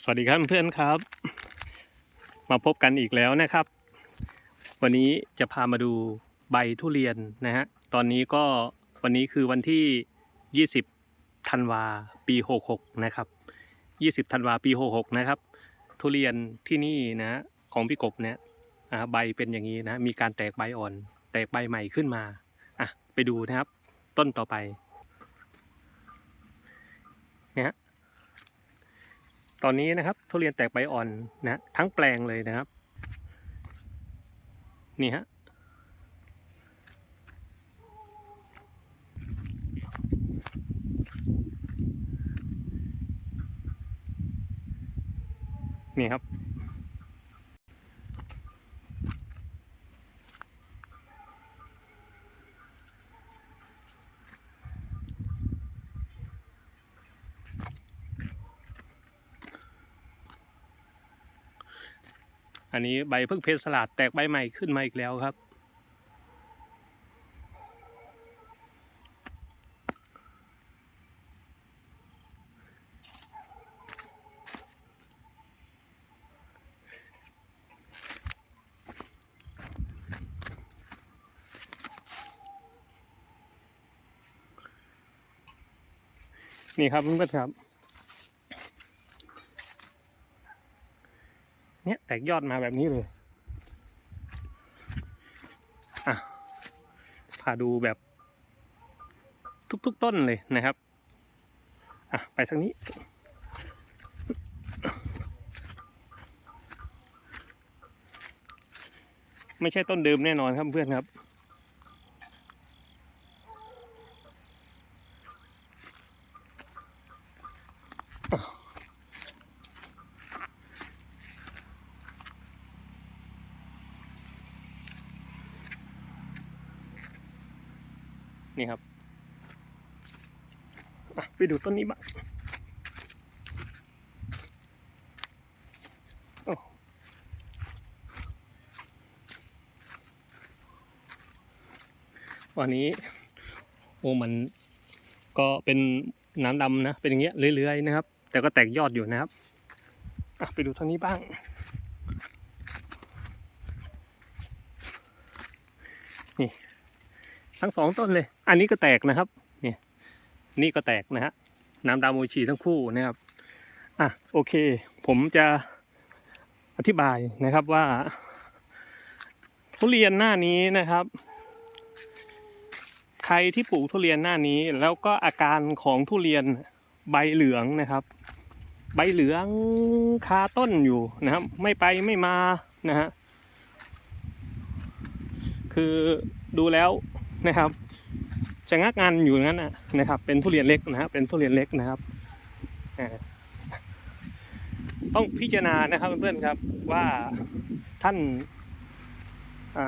สวัสดีครับเพื่อนครับ มาพบกันอีกแล้วนะครับ วันนี้จะพามาดูใบทุเรียนนะฮะตอนนี้ก็วันนี้คือวันที่ 20ธันวาปี 66 นะครับ 20ธันวาปี 66 นะครับ ทุเรียนที่นี่นะของพี่กบเนี่ยใบเป็นอย่างนี้นะมีการแตกใบอ่อน แตกใบใหม่ขึ้นมาอะไปดูนะครับ ต้นต่อไปเนี่ย ตอนนี้นะครับทุเรียนแตกใบอ่อนนะทั้งแปลงเลยนะครับ นี่ฮะนี่ครับ อันนี้ใบพิ่งเพชรสลัดแตกใบใหม่ขึ้นมาอีกแล้วครับ นี่ครับเพื่อนครับ เนี่ยแตกยอดมาแบบนี้เลยอะพาดูแบบ ทุกๆต้นเลยนะครับอะไปทางนี้ไม่ใช่ต้นเดิมแน่นอนครับเพื่อนครับ นี่ครับไปดูต้นนี้บ้างวันนี้ โอ้มันก็เป็นน้ำดำนะ เป็นอย่างเงี้ยเรื่อยๆนะครับ แต่ก็แตกยอดอยู่นะครับไปดูทางนี้บ้าง นี่ ทั้งสองต้นเลย อันนี้ก็แตกนะครับ เนี่ย นี่ก็แตกนะฮะ น้ำดาวโมชีทั้งคู่นะครับ อะโอเค ผมจะอธิบายนะครับว่า ทุเรียนหน้านี้นะครับ ใครที่ปลูกทุเรียนหน้านี้ แล้วก็อาการของทุเรียนใบเหลืองนะครับ ใบเหลืองคาต้นอยู่นะครับ ไม่ไปไม่มานะฮะคือดูแล้ว นะครับจะงักงานอยู่งั้นนะนะครับ เป็นทุเรียนเล็กนะฮะเป็นทุเรียนเล็กนะครับต้องพิจารณานะครับเพื่อนๆครับว่าท่าน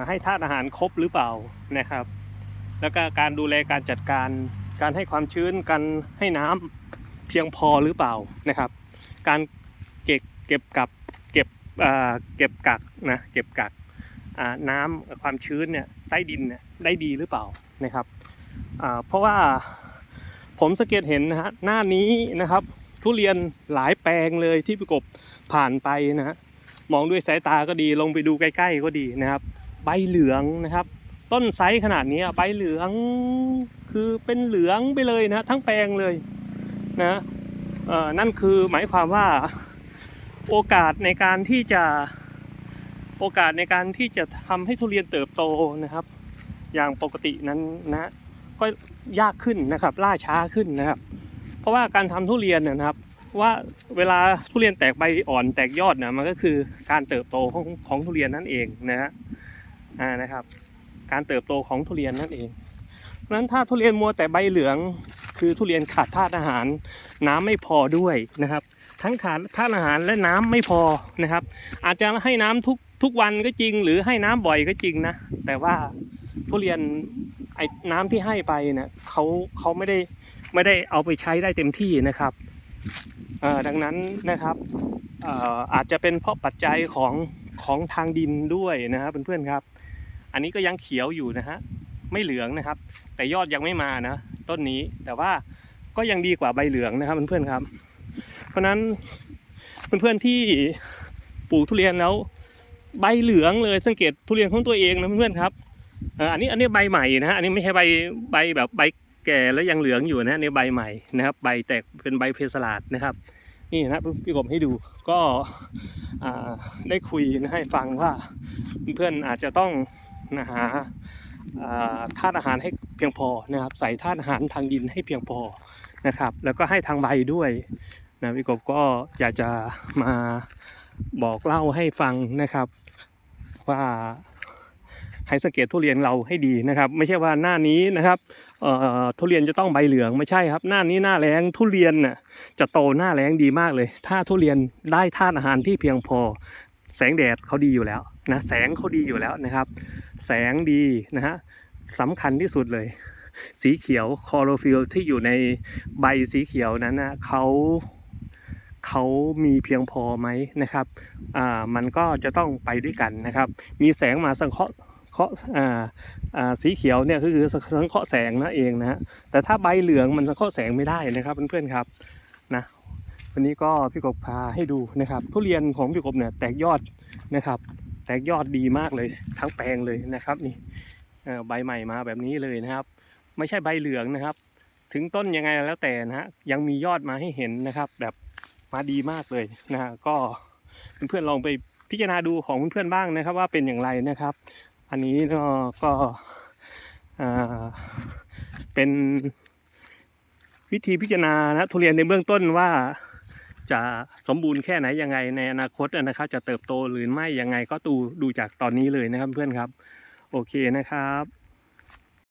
ให้ธาตุอาหารครบหรือเปล่านะครับ แล้วก็การดูแลการจัดการการให้ความชื้นการให้น้ำเพียงพอหรือเปล่านะครับ การเก็บเก็บกับเก็บเก็บกักนะเก็บกัก น้ำความชื้นเนี่ยใต้ดินเนี่ยได้ดีหรือเปล่านะครับเพราะว่าผมสังเกตเห็นนะฮะหน้านี้นะครับ ทุเรียนหลายแปลงเลยที่ประกบผ่านไปนะฮะมองด้วยสายตาก็ดีลงไปดูใกล้ ๆ ก็ดีนะครับ ใบเหลืองนะครับ ต้นไซส์ขนาดนี้ใบเหลืองคือเป็นเหลืองไปเลยนะทั้งแปลงเลยนะนั่นคือหมายความว่าโอกาสในการที่จะ โอกาสในการที่จะทำให้ทุเรียนเติบโตนะครับ อย่างปกตินั้นนะก็ยากขึ้นนะครับ ล่าช้าขึ้นนะครับ เพราะว่าการทำทุเรียนนะครับ ว่าเวลาทุเรียนแตกใบอ่อนแตกยอดนะมันก็คือการเติบโตของของทุเรียนนั่นเองนะฮะอ่านะครับ การเติบโตของทุเรียนนั่นเองเพราะฉะนั้นถ้าทุเรียนมัวแต่ใบเหลือง คือทุเรียนขาดธาตุอาหาร น้ำไม่พอด้วยนะครับ ทั้งขาดธาตุอาหารและน้ำไม่พอนะครับ อาจจะให้น้ำทุกทุกวันก็จริง หรือให้น้ำบ่อยก็จริงนะ แต่ว่าทุเรียนไอ้น้ำที่ให้ไปเนี่ยเขาเขาไม่ได้ไม่ได้เอาไปใช้ได้เต็มที่นะครับดังนั้นนะครับอาจจะเป็นเพราะปัจจัยของของทางดินด้วยนะครับเพื่อนๆครับ อันนี้ก็ยังเขียวอยู่นะฮะไม่เหลืองนะครับ แต่ยอดยังไม่มานะ ต้นนี้แต่ว่าก็ยังดีกว่าใบเหลืองนะครับเพื่อนๆครับ ราะนั้นเพื่อนๆที่ปลูกทุเรียนแล้ว ใบเหลืองเลยสังเกตทุเรียนของตัวเองนะเพื่อนๆครับอันนี้อันนี้ใบใหม่นะฮะอันนี้ไม่ใช่ใบใบแบบใบแก่แล้วยังเหลืองอยู่นะอันนี่ใบใหม่นะครับ ใบแตกเป็นใบเพสลาดนะครับ นี่นะพี่กบให้ดูก็ได้คุยนะให้ฟังว่าเพื่อนๆอาจจะต้องนะหาธาตุอาหารให้เพียงพอนะครับ ใส่ธาตุอาหารทางดินให้เพียงพอนะครับ แล้วก็ให้ทางใบด้วย นะพี่กบก็อยากจะมาบอกเล่าให้ฟังนะครับ ว่าให้สังเกตทุเรียนเราให้ดีนะครับ ไม่ใช่ว่าหน้านี้นะครับทุเรียนจะต้องใบเหลืองไม่ใช่ครับ หน้านี้หน้าแรงทุเรียนน่ะจะโตหน้าแรงดีมากเลย ถ้าทุเรียนได้ธาตุอาหารที่เพียงพอ แสงแดดเขาดีอยู่แล้วนะแสงเขาดีอยู่แล้วนะครับ แสงดีนะฮะสำคัญที่สุดเลย สีเขียวคลอโรฟิลที่อยู่ในใบสีเขียวนั้นนะเขา เขามีเพียงพอไหมนะครับอ่ามันก็จะต้องไปด้วยกันนะครับ มีแสงมาสังเคราะห์เคราะห์อ่าอ่าสีเขียวเนี่ยก็คือสังเคราะห์แสงนั่นเองนะฮะแต่ถ้าใบเหลืองมันสังเคราะห์แสงไม่ได้นะครับเพื่อนๆครับนะวันนี้ก็พี่กบพาให้ดูนะครับ ทุเรียนของพี่กบเนี่ยแตกยอดนะครับ แตกยอดดีมากเลยทั้งแปลงเลยนะครับนี่ใบใหม่มาแบบนี้เลยนะครับ ไม่ใช่ใบเหลืองนะครับ ถึงต้นยังไงแล้วแต่นะฮะยังมียอดมาให้เห็นนะครับแบบ มาดีมากเลยนะก็เพื่อนๆลองไปพิจารณาดูของเพื่อนๆบ้างนะครับ ว่าเป็นอย่างไรนะครับ อันนี้ก็ก็เป็นวิธีพิจารณานะทุเรียนในเบื้องต้นว่าจะสมบูรณ์แค่ไหนยังไงในอนาคตนะครับ จะเติบโตหรือไม่ยังไงก็ดูดูจากตอนนี้เลยนะครับเพื่อนครับ โอเคนะครับ